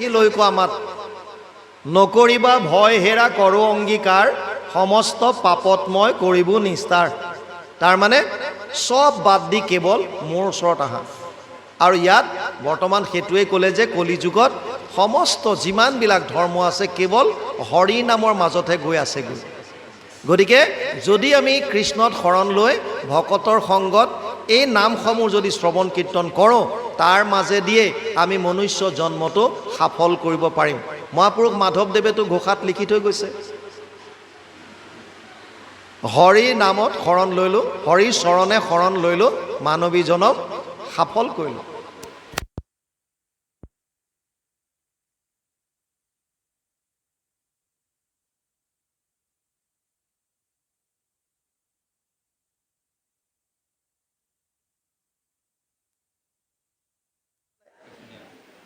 কি লৈ কোৱা মাত। নকৰিবা ভয় হেৰা কৰো অংগীকাৰ, সমস্ত পাপত মই কৰিব নিস্তাৰ তাৰমানে চব বাদ দি কেৱল মোৰ ওচৰত আহা। আৰু ইয়াত বৰ্তমান সেইটোৱে ক'লে যে কলি যুগত সমস্ত যিমানবিলাক ধৰ্ম আছে কেৱল হৰি নামৰ মাজতহে গৈ আছেগৈ। গতিকে যদি আমি কৃষ্ণত শৰণ লৈ ভকতৰ সংগত এই নামসমূহ যদি শ্ৰৱণ কীৰ্তন কৰোঁ, তাৰ মাজেদিয়ে আমি মনুষ্য জন্মটো সফল কৰিব পাৰিম। মহাপুৰুষ মাধৱদেৱেতো ঘোষাত লিখি থৈ গৈছে। হৰিৰ নামত শৰণ লৈলোঁ হৰি চৰণে শৰণ লৈলোঁ মানৱীজনক সফল কৰিলোঁ।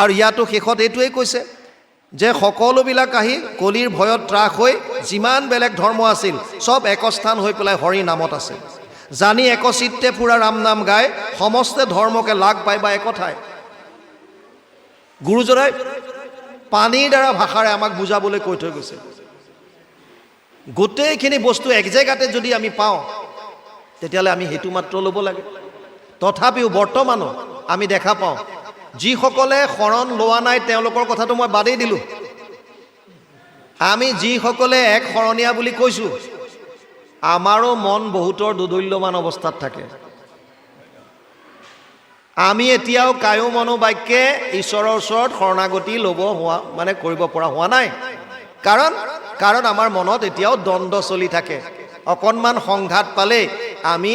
আৰু ইয়াতো শেষত এইটোৱেই কৈছে যে সকলোবিলাক আহি কলিৰ ভয়ত ত্ৰাস হৈ যিমান বেলেগ ধৰ্ম আছিল, চব একস্থান হৈ পেলাই হৰি নামত আছে। জানি একচিত্তে ফুৰা ৰাম নাম গাই, সমস্তে ধৰ্মকে লাগ পাই বা একঠাই। গুৰুজনাই পানীৰ দ্বাৰা ভাষাৰে আমাক বুজাবলৈ কৈ থৈ গৈছে। গোটেইখিনি বস্তু এক জেগাতে যদি আমি পাওঁ, তেতিয়াহ'লে আমি সেইটো মাত্ৰ ল'ব লাগে। তথাপিও বৰ্তমানো আমি দেখা পাওঁ যিসকলে শৰণ লোৱা নাই, তেওঁলোকৰ কথাটো মই বাদেই দিলোঁ। আমি যিসকলে এক শৰণীয়া বুলি কৈছোঁ, আমাৰো মন বহুতৰ দোদল্যমান অৱস্থাত থাকে। আমি এতিয়াও কায়ো মনোবাক্যে ঈশ্বৰৰ ওচৰত শৰণাগতি ল'ব হোৱা মানে কৰিব পৰা হোৱা নাই। কাৰণ কাৰণ আমাৰ মনত এতিয়াও দ্বন্দ্ব চলি থাকে। অকণমান সংঘাত পালেই আমি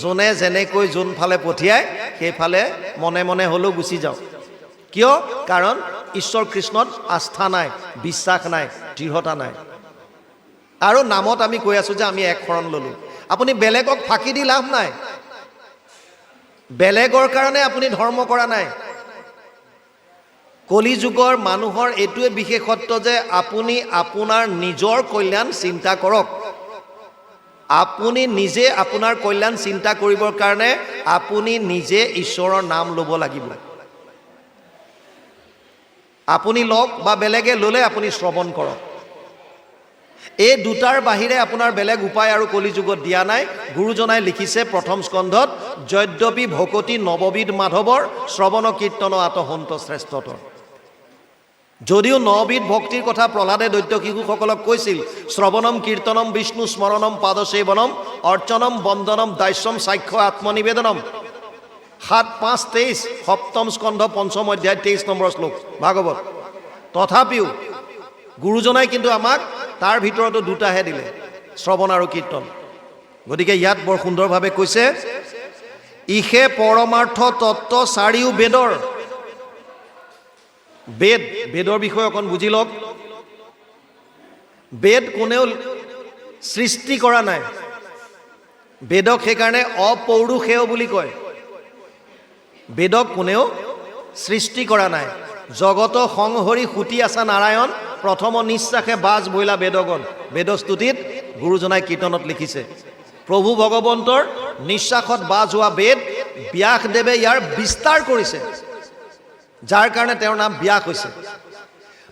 যোনে যেনেকৈ যোনফালে পঠিয়াই, সেইফালে মনে মনে হ'লেও গুচি যাওঁ। কিয়? কাৰণ ঈশ্বৰ কৃষ্ণত আস্থা নাই, বিশ্বাস নাই, দৃঢ়তা নাই। আৰু নামত আমি কৈ আছোঁ যে আমি এক শৰণ ল'লোঁ। আপুনি বেলেগক ফাঁকি দি লাভ নাই। বেলেগৰ কাৰণে আপুনি ধৰ্ম কৰা নাই। কলি যুগৰ মানুহৰ এইটোৱে বিশেষত্ব যে আপুনি আপোনাৰ নিজৰ কল্যাণ চিন্তা কৰক। আপুনি নিজে আপোনাৰ কল্যাণ চিন্তা কৰিবৰ কাৰণে আপুনি নিজে ঈশ্বৰৰ নাম ল'ব লাগিব। আপুনি লওক বা বেলেগে ল'লে আপুনি শ্ৰৱণ কৰক। এই দুটাৰ বাহিৰে আপোনাৰ বেলেগ উপায় আৰু কলি যুগত দিয়া নাই। গুৰুজনাই লিখিছে প্ৰথম স্কন্ধত, যদ্যপি ভকতি নৱবিধ মাধৱৰ শ্ৰৱণ কীৰ্তন আতহন্ত শ্ৰেষ্ঠতৰ। যদিও নবিধ ভক্তিৰ কথা প্ৰহ্লাদে দৈত্য শিশুসকলক কৈছিল শ্ৰৱণম কীৰ্তনম বিষ্ণু স্মৰণম পাদসেৱনম অৰ্চনম বন্দনম দাস্যম সাক্ষ্য, আত্মনিবেদনম। সাত, পাঁচ তেইছ সপ্তম স্কন্ধ, পঞ্চম অধ্যায় তেইছ নম্বৰ শ্লোক, ভাগৱত। তথাপিও গুৰুজনাই কিন্তু আমাক তাৰ ভিতৰতো দুটাহে দিলে, শ্ৰৱণ আৰু কীৰ্তন। গতিকে ইয়াত বৰ সুন্দৰভাৱে কৈছে ইষে পৰমাৰ্থ তত্ত্ব চাৰিও বেদৰ বেদ, বেদৰ বিষয়ে অকণ বুজি লওক। বেদ কোনেও সৃষ্টি কৰা নাই। বেদক সেইকাৰণে অপৌৰুষেয় বুলি কয়। বেদক কোনেও সৃষ্টি কৰা নাই। জগত সংহৰি সুতি আছা নাৰায়ণ, প্ৰথম নিশ্বাসে বাজ বইলা বেদগণ। বেদস্তুতিত গুৰুজনাই কীৰ্তনত লিখিছে। প্ৰভু ভগৱন্তৰ নিশ্বাসত বাজ হোৱা বেদ ব্যাসদেৱে ইয়াৰ বিস্তাৰ কৰিছে। যাৰ কাৰণে তেওঁৰ নাম ব্যাস হৈছে।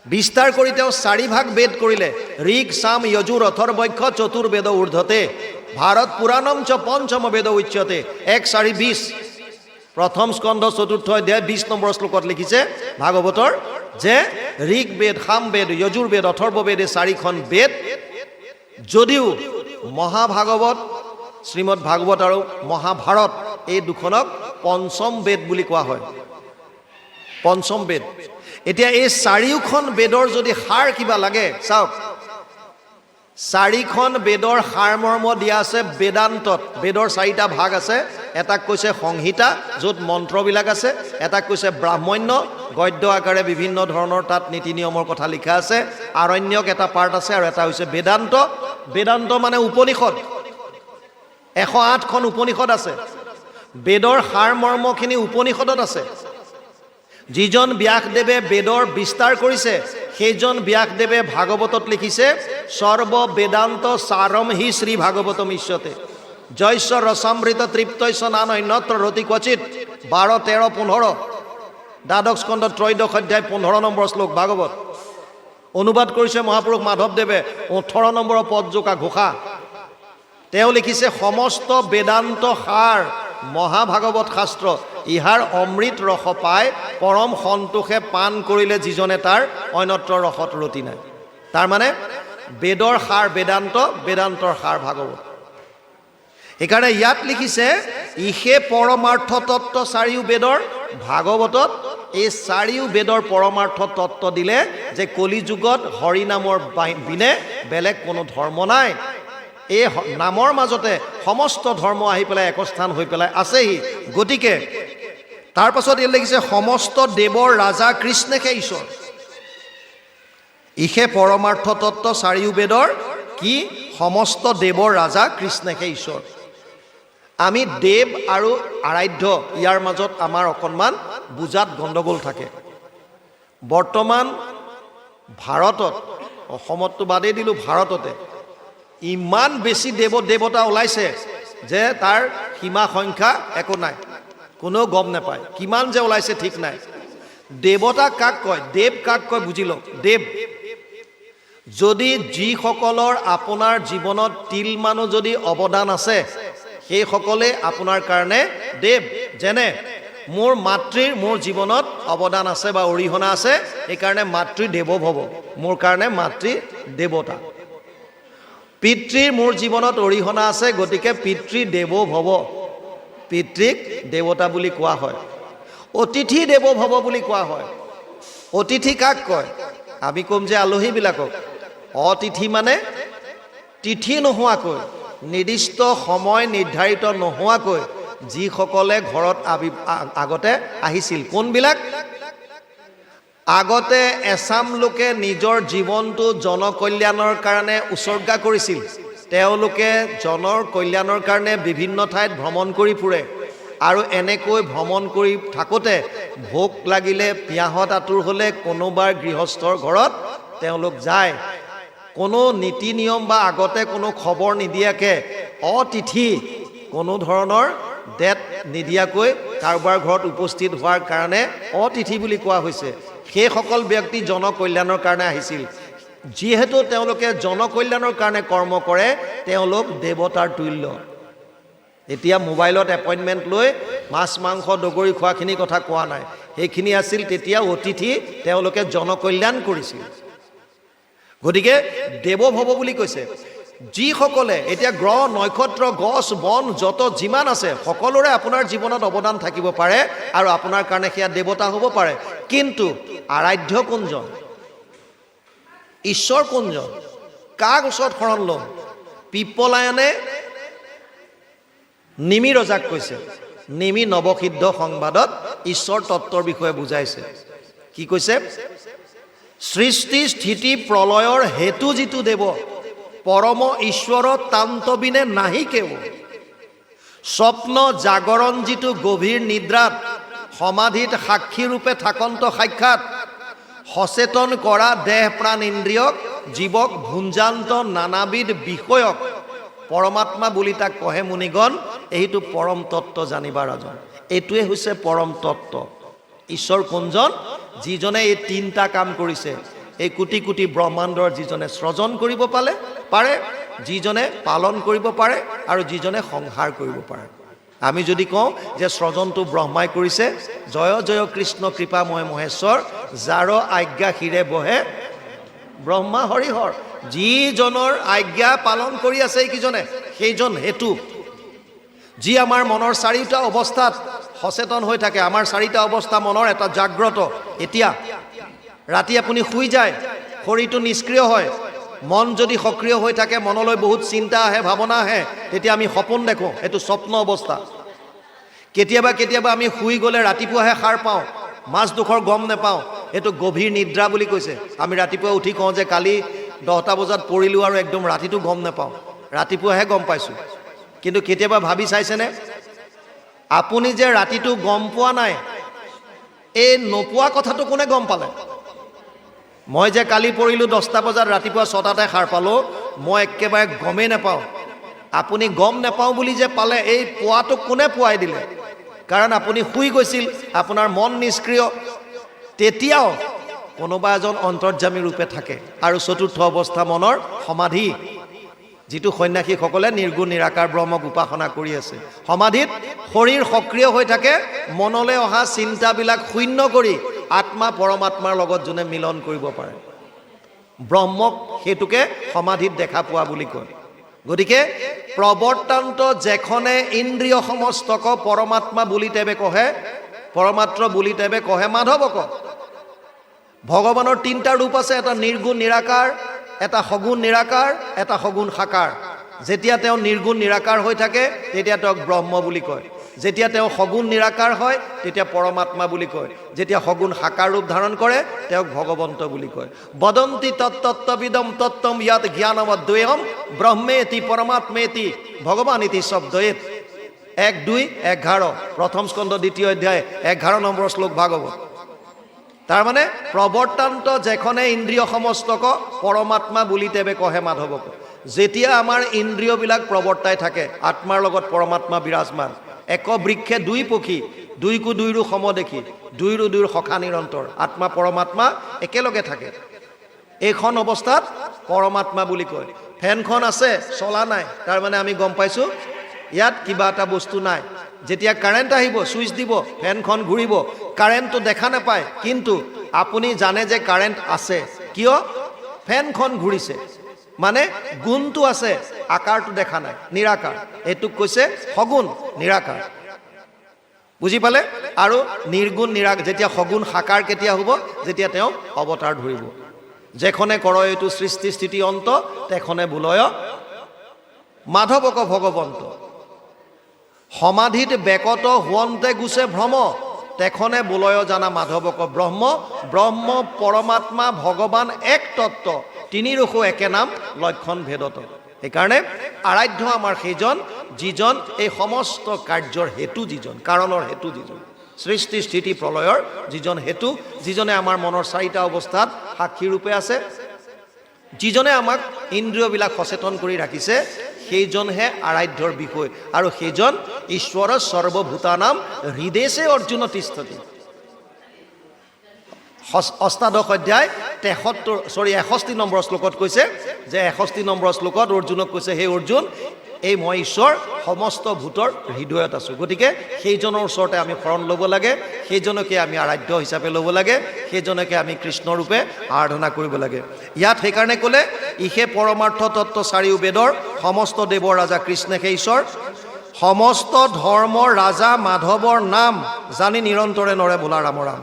বিস্তাৰ কৰি তেওঁ চাৰিভাগ বেদ কৰিলে ঋক চাম যজুৰ অথৰ্বক্ষ চতুৰ্বেদ ঊৰ্ধতে ভাৰত পুৰাণম চ পঞ্চম বেদ উচ্যতে এক, চাৰি বিছ প্ৰথম স্কন্ধ, চতুৰ্থ অধ্যায় বিছ নম্বৰ শ্লোকত লিখিছে ভাগৱতৰ যে ঋক বেদ, সাম বেদ, যজুৰ বেদ, অথৰ্ব এই চাৰিখন বেদ। যদিও মহাভাগৱত, শ্ৰীমদ ভাগৱত আৰু মহাভাৰত এই দুখনক পঞ্চম বেদ বুলি কোৱা হয়। পঞ্চম বেদ। এতিয়া এই চাৰিওখন বেদৰ যদি সাৰ কিবা লাগে, চাওক। চাৰিখন বেদৰ সাৰমৰ্ম দিয়া আছে বেদান্তত। বেদৰ চাৰিটা ভাগ আছে। এটাক কৈছে সংহিতা, য'ত মন্ত্ৰবিলাক আছে। এটাক কৈছে ব্ৰাহ্মণ্য। গদ্য আকাৰে বিভিন্ন ধৰণৰ তাত নীতি নিয়মৰ কথা লিখা আছে। আৰণ্যক এটা পাৰ্ট আছে আৰু এটা হৈছে বেদান্ত। বেদান্ত মানে উপনিষদ। এশ আঠখন উপনিষদ আছে। বেদৰ সাৰমৰ্মখিনি উপনিষদত আছে। যিজন ব্যাসদেৱে বেদৰ বিস্তাৰ কৰিছে, সেইজন ব্যাসদেৱে ভাগৱতত লিখিছে সৰ্ব বেদান্ত সাৰম হি শ্ৰী ভাগৱত মিশ্যতে জৈশ্য ৰসামৃত তৃপ্তৈশ্য নান অন্যত্ৰ ৰতি ক্বচিত বাৰ তেৰ পোন্ধৰ। দ্বাদশ স্কন্ধ ত্ৰয়োদশ অধ্যায় পোন্ধৰ নম্বৰ শ্লোক ভাগৱত। অনুবাদ কৰিছে মহাপুৰুষ মাধৱদেৱে ওঠৰ নম্বৰৰ পদজোকা ঘোষা। তেওঁ লিখিছে, সমস্ত বেদান্ত সাৰ মহাভাগৱত শাস্ত্ৰ ইহাৰ অমৃত ৰস পাই পৰম সন্তোষে পাণ কৰিলে যিজনে তাৰ অন্যত্ৰ ৰসত ৰতি নাই। তাৰমানে বেদৰ সাৰ বেদান্ত, বেদান্তৰ সাৰ ভাগৱত। সেইকাৰণে ইয়াত লিখিছে, ইহে পৰমাৰ্থ তত্ত্ব চাৰিও বেদৰ, ভাগৱতত এই চাৰিও বেদৰ পৰমাৰ্থ তত্ত্ব দিলে যে কলিযুগত হৰি নামৰ বিনে বেলেগ কোনো ধৰ্ম নাই। এই নামৰ মাজতে সমস্ত ধৰ্ম আহি পেলাই একস্থান হৈ পেলাই আছেহি। গতিকে তাৰ পাছত ইয়াত লিখিছে, সমস্ত দেৱৰ ৰাজা কৃষ্ণেহে ঈশ্বৰ। ইহে পৰমাৰ্থ তত্ত্ব চাৰিও বেদৰ কি? সমস্ত দেৱৰ ৰাজা কৃষ্ণেহে ঈশ্বৰ। আমি দেৱ আৰু আৰাধ্য, ইয়াৰ মাজত আমাৰ অকণমান বুজাত গণ্ডগোল থাকে। বৰ্তমান ভাৰতত অসমততো বাদেই দিলোঁ ভাৰততে, ইমান বেছি দেৱ দেৱতা ওলাইছে যে তাৰ সীমা সংখ্যা একো নাই। কোনেও গম নাপায়। কিমান যে ওলাইছে ঠিক নাই। দেৱতা কাক কয়? দেৱ কাক কয় বুজি লওক। দেৱ। যদি যিসকলৰ আপোনাৰ জীৱনত তিলমানো যদি অৱদান আছে, সেইসকলে আপোনাৰ কাৰণে দেৱ। যেনে, মোৰ মাতৃৰ মোৰ জীৱনত অৱদান আছে বা অৰিহণা আছে, সেইকাৰণে মাতৃ দেৱ ভৱ। মোৰ কাৰণে মাতৃ দেৱতা। পিতৃৰ মোৰ জীৱনত অৰিহণা আছে, গতিকে পিতৃ দেৱ ভৱ। পিতৃক দেৱতা বুলি কোৱা হয়। অতিথি দেৱ ভৱ বুলি কোৱা হয়। অতিথি কাক কয়? আমি ক'ম যে আলহীবিলাকক। অতিথি মানে তিথি নোহোৱাকৈ, নিৰ্দিষ্ট সময় নিৰ্ধাৰিত নোহোৱাকৈ যিসকলে ঘৰত আবি, আগতে আহিছিল। কোনবিলাক? আগতে এচাম লোকে নিজৰ জীৱনটো জনকল্যাণৰ কাৰণে উচৰ্গা কৰিছিল। তেওঁলোকে জনৰ কল্যাণৰ কাৰণে বিভিন্ন ঠাইত ভ্ৰমণ কৰি ফুৰে আৰু এনেকৈ ভ্ৰমণ কৰি থাকোঁতে ভোক লাগিলে পিয়াহত আঁতোৰ হ'লে কোনোবাৰ গৃহস্থৰ ঘৰত তেওঁলোক যায়। কোনো নীতি নিয়ম বা আগতে কোনো খবৰ নিদিয়াকৈ অতিথি কোনো ধৰণৰ ডেট নিদিয়াকৈ কাৰোবাৰ ঘৰত উপস্থিত হোৱাৰ কাৰণে অতিথি বুলি কোৱা হৈছে। সেইসকল ব্যক্তি জনকল্যাণৰ কাৰণে আহিছিল। যিহেতু তেওঁলোকে জনকল্যাণৰ কাৰণে কৰ্ম কৰে, তেওঁলোক দেৱতাৰ তুল্য। এতিয়া মোবাইলত এপইণ্টমেণ্ট লৈ মাছ, মাংস, দগৰি খোৱাখিনি কথা কোৱা নাই। সেইখিনি আছিল তেতিয়া অতিথি তেওঁলোকে জনকল্যাণ কৰিছিল। গতিকে দেৱ ভৱ বুলি কৈছে, যিসকলে এতিয়া গ্ৰহ, নক্ষত্ৰ, গছ, বন, যত যিমান আছে, সকলোৰে আপোনাৰ জীৱনত অৱদান থাকিব পাৰে আৰু আপোনাৰ কাৰণে সেয়া দেৱতা হ'ব পাৰে। কিন্তু আৰাধ্য কোনজন? ঈশ্বৰ কোনজন কাক ওচৰত শৰণ ল'ম? পিপলায়নে নিমি ৰজাক কৈছে। নিমি নৱসিদ্ধ সংবাদত ঈশ্বৰ তত্বৰ বিষয়ে বুজাইছে। কি কৈছে? সৃষ্টি স্থিতি প্ৰলয়ৰ হেতু যিটো দেৱ, পৰম ঈশ্বৰ তান্তবিনে নাহি কেও। স্বপ্ন জাগৰণ যিটো গভীৰ নিদ্ৰাত, সমাধিত সাক্ষীৰূপে থাকন্ত সাক্ষাৎ সচেতন কৰা দেহ প্ৰাণ ইন্দ্ৰিয়ক, জীৱক ভুঞ্জান্ত নানাবিধ বিষয়ক পৰমাত্মা বুলি তাক কহে মুনিগণ, এইটো পৰম তত্ত্ব জানিবা ৰাজন। এইটোৱে হৈছে পৰম তত্ত্ব। ঈশ্বৰ কোনজন? যিজনে এই তিনিটা কাম কৰিছে। এই কোটি কোটি ব্ৰহ্মাণ্ডৰ যিজনে সৃজন কৰিব পালে, পাৰে। যিজনে পালন কৰিব পাৰে আৰু যিজনে সংহাৰ কৰিব পাৰে। আমি যদি কওঁ যে সৃজনটো ব্ৰহ্মাই কৰিছে, জয় জয় কৃষ্ণ কৃপাময় মহেশ্বৰ যাৰ আজ্ঞা শিৰে বহে, ব্ৰহ্মা হৰিহৰ। যিজনৰ আজ্ঞা পালন কৰি আছে এইকেইজনে, সেইজন হেতু। যি আমাৰ মনৰ চাৰিটা অৱস্থাত সচেতন হৈ থাকে, আমাৰ চাৰিটা অৱস্থা মনৰ এটা জাগ্ৰত। এতিয়া ৰাতি আপুনি শুই যায়, শৰীৰটো নিষ্ক্ৰিয় হয়, মন যদি সক্ৰিয় হৈ থাকে, মনলৈ বহুত চিন্তা আহে, ভাৱনা আহে, তেতিয়া আমি সপোন দেখোঁ এইটো স্বপ্ন অৱস্থা। কেতিয়াবা কেতিয়াবা আমি শুই গ'লে ৰাতিপুৱাহে সাৰ পাওঁ মাজডোখৰ গম নেপাওঁ এইটো গভীৰ নিদ্ৰা বুলি কৈছে। আমি ৰাতিপুৱা উঠি কওঁ যে কালি দহটা বজাত পৰিলোঁ আৰু একদম ৰাতিটো গম নেপাওঁ। ৰাতিপুৱাহে গম পাইছোঁ। কিন্তু কেতিয়াবা ভাবি চাইছেনে? আপুনি যে ৰাতিটো গম পোৱা নাই, এই নোপোৱা কথাটো কোনে গম পালে? মই যে কালি পৰিলোঁ দহটা বজাত ৰাতিপুৱা ছটাতে সাৰ পালোঁ, মই একেবাৰে গমেই নাপাওঁ। আপুনি গম নাপাওঁ বুলি যে পালে, এই পোৱাটো কোনে পোৱাই দিলে? কাৰণ আপুনি শুই গৈছিল, আপোনাৰ মন নিষ্ক্ৰিয়। তেতিয়াও কোনোবা এজন অন্তৰ্যামী ৰূপে থাকে আৰু চতুৰ্থ অৱস্থা মনৰ সমাধি, যিটো সন্যাসীসকলে নিৰ্গুণ, নিৰাকাৰ ব্ৰহ্মক উপাসনা কৰি আছে। সমাধিত শৰীৰ সক্ৰিয় হৈ থাকে, মনলৈ অহা চিন্তাবিলাক শূন্য কৰি আত্মা পৰমাত্মাৰ লগত যোনে মিলন কৰিব পাৰে। ব্ৰহ্মক সেইটোকে সমাধিত দেখা পোৱা বুলি কয়। গতিকে প্ৰৱৰ্তান্ত যেখনে ইন্দ্ৰিয় সমস্তক পৰমাত্মা বুলি তেবে কহে পৰমাত্ৰ বুলি তেবে কহে মাধৱক। ভগৱানৰ তিনিটা ৰূপ আছে, এটা নিৰ্গুণ নিৰাকাৰ, এটা সগুণ নিৰাকাৰ, এটা সগুণ সাকাৰ। যেতিয়া তেওঁ নিৰ্গুণ নিৰাকাৰ হৈ থাকে, তেতিয়া তেওঁক ব্ৰহ্ম বুলি কয়। যেতিয়া তেওঁ সগুণ নিৰাকাৰ হয়, তেতিয়া পৰমাত্মা বুলি কয়। যেতিয়া সগুণ সাকাৰ ৰূপ ধাৰণ কৰে, তেওঁক ভগৱন্ত বুলি কয়। বদন্তি তত্তত্ববিদম তত্তম ইয়াত জ্ঞানমদ্বয়ম ব্ৰহ্মেতি পৰমাত্মেতি ভগৱান ইতি শব্দয়েত। এক দুই, এঘাৰ, প্ৰথম স্কন্ধ, দ্বিতীয় অধ্যায়, এঘাৰ নম্বৰ শ্লোক ভাগৱত। তাৰমানে প্ৰৱৰ্তান্ত যেখনে ইন্দ্ৰিয় সমস্তক পৰমাত্মা বুলি তেবে কহে মাধৱক। যেতিয়া আমাৰ ইন্দ্ৰিয়বিলাক প্ৰৱৰ্তাই থাকে, আত্মাৰ লগত পৰমাত্মা বিৰাজমান। এক বৃক্ষে দুই পক্ষী দুইকো দুইৰো সম দেখি দুইৰো দুইৰ সখা নিৰন্তৰ। আত্মা পৰমাত্মা একেলগে থাকে। এইখন অৱস্থাত পৰমাত্মা বুলি কয়। ফেনখন আছে, চলা নাই। তাৰমানে আমি গম পাইছোঁ, ইয়াত কিবা এটা বস্তু নাই। যেতিয়া কাৰেণ্ট আহিব ছুইচ দিব ফেনখন ঘূৰিব কাৰেণ্টটো দেখা নাপায়, কিন্তু আপুনি জানে যে কাৰেণ্ট আছে। কিয়? ফেনখন ঘূৰিছে। মানে গুণটো আছে, আকাৰটো দেখা নাই, নিৰাকাৰ। এইটোক কৈছে সগুণ, নিৰাকাৰ। বুজি পালে? আৰু নিৰ্গুণ, নিৰা যেতিয়া সগুণ সাকাৰ কেতিয়া হ'ব? যেতিয়া তেওঁ অৱতাৰ ধৰিব। যেখনে কৰ এইটো সৃষ্টি স্থিতি অন্ত, তেখনে বোলয় মাধৱক ভগৱন্ত। সমাধিত বেকত হোৱন্তে গুছে ভ্ৰম, তেখনে বোলয় জানা মাধৱক ব্ৰহ্ম ব্ৰহ্ম পৰমাত্মা ভগৱান এক তত্ত্ব, তিনি ৰসো একে নাম, লক্ষণ ভেদত। সেইকাৰণে আৰাধ্য আমাৰ সেইজন, যিজন এই সমস্ত কাৰ্যৰ হেতু যিজন, কাৰণৰ হেতু যিজন। সৃষ্টি, স্থিতি, প্ৰলয়ৰ যিজন হেতু, যিজনে আমাৰ মনৰ চাৰিটা অৱস্থাত সাক্ষী ৰূপে আছে, যিজনে আমাক ইন্দ্ৰিয়বিলাক সচেতন কৰি ৰাখিছে, সেইজনহে আৰাধ্যৰ বিষয়। আৰু সেইজন ঈশ্বৰৰ সৰ্বভূতানাম হৃদেশে অৰ্জুন তিষ্ঠতি। অষ্টাদশ অধ্যায় তেসত্তৰ, চৰি, এষষ্ঠি নম্বৰ শ্লোকত কৈছে যে, এষষ্ঠি নম্বৰ শ্লোকত অৰ্জুনক কৈছে সেই অৰ্জুন, এই মই ঈশ্বৰ সমস্ত ভূতৰ হৃদয়ত আছোঁ। গতিকে সেইজনৰ ওচৰতে আমি শৰণ ল'ব লাগে, সেইজনকে আমি আৰাধ্য হিচাপে ল'ব লাগে, সেইজনকে আমি কৃষ্ণৰূপে আৰাধনা কৰিব লাগে। ইয়াত সেইকাৰণে ক'লে, ইহে পৰমাৰ্থ তত্ত্ব চাৰিও বেদৰ সমস্ত দেৱৰ ৰাজা কৃষ্ণে সেই ঈশ্বৰ সমস্ত ধৰ্মৰ ৰাজা মাধৱৰ নাম জানি নিৰন্তৰে নৰে বোলা ৰাম ৰাম।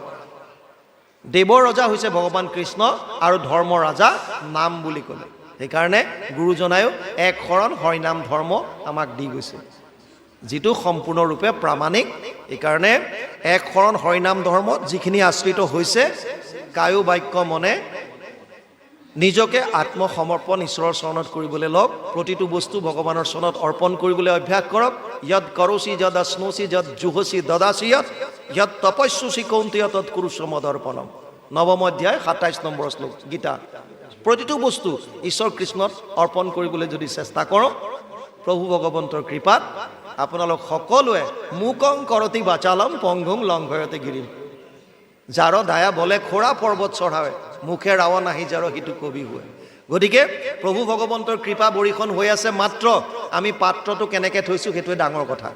দেৱৰ ৰজা হৈছে ভগৱান কৃষ্ণ আৰু ধৰ্ম ৰজা নাম বুলি ক'লে। সেইকাৰণে গুৰুজনায়ো এক শৰণ হৰিনাম ধৰ্ম আমাক দি গৈছে। যিটো সম্পূৰ্ণৰূপে প্ৰামাণিক। সেইকাৰণে এক শৰণ হৰিনাম ধৰ্মত যিখিনি আশ্ৰিত হৈছে, কায়ো বাক্য মনে নিজকে আত্মসমৰ্পণ ঈশ্বৰৰ চৰণত কৰিবলৈ লওক। প্ৰতিটো বস্তু ভগৱানৰ চৰণত অৰ্পণ কৰিবলৈ অভ্যাস কৰক। যদ কৰচি যদ আশ্নচি যদ জুহচি, দদাচি যদ যদ তপস্যুচি কৌন্তীয় তৎ কুৰুষ মদৰ্পণম নৱম অধ্যায়, সাতাইছ নম্বৰ শ্লোক। গীতা। প্ৰতিটো বস্তু ঈশ্বৰ কৃষ্ণত অৰ্পণ কৰিবলৈ যদি চেষ্টা কৰক প্ৰভু ভগৱন্তৰ কৃপাত আপোনালোক সকলোৱে মুকং কৰতি বাচালম পংগুং লংঘয়তে গিৰিম। যাৰ দায়া বলে খোৰা পৰ্বত চঢ়াৱে। মুখে ৰাৱণ আহি যাৰ সিটো কবি হোৱে গতিকে প্ৰভু ভগৱন্তৰ কৃপা বৰিখন হৈ আছে মাত্ৰ, আমি পাত্ৰটো কেনেকৈ থৈছোঁ সেইটোৱে ডাঙৰ কথা।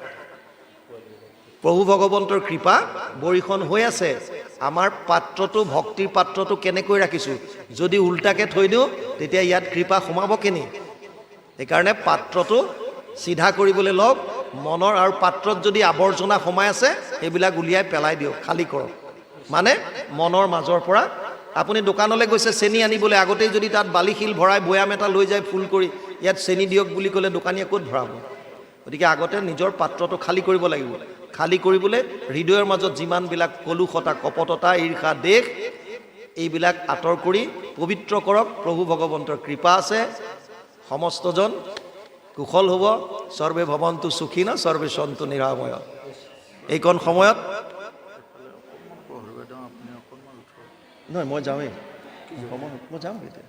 প্ৰভু ভগৱন্তৰ কৃপা বৰিখন হৈ আছে, আমাৰ পাত্ৰটো, ভক্তিৰ পাত্ৰটো কেনেকৈ ৰাখিছোঁ, যদি উল্টাকৈ থৈ দিওঁ, তেতিয়া ইয়াত কৃপা সোমাব কেনি? সেইকাৰণে পাত্ৰটো চিধা কৰিবলৈ লওক, মনৰ আৰু পাত্ৰত যদি আৱৰ্জনা সোমাই আছে, সেইবিলাক উলিয়াই পেলাই দিয়ক, খালী কৰক। মানে মনৰ মাজৰ পৰা আপুনি দোকানলৈ গৈছে, চেনি আনিবলৈ, আগতেই যদি তাত বালিশিল ভৰাই বৈয়াম এটা লৈ যায় ফুল কৰি, ইয়াত চেনি দিয়ক বুলি ক'লে দোকানীয়ে ক'ত ভৰাব? গতিকে আগতে নিজৰ পাত্ৰটো খালী কৰিব লাগিব। খালী কৰিবলৈ হৃদয়ৰ মাজত যিমানবিলাক কলুষতা, কপটতা, ঈৰ্ষা, দেশ, এইবিলাক আঁতৰ কৰি পবিত্ৰ কৰক, প্ৰভু ভগৱন্তৰ কৃপা আছে। সমস্তজন কুশল হ'ব, সৰ্বে ভৱন্তু সুখী ন, সৰ্বে সন্তু নিৰাময়। এইকণ সময়ত নহয় মই যাওঁৱেই সময় মই যাম এতিয়া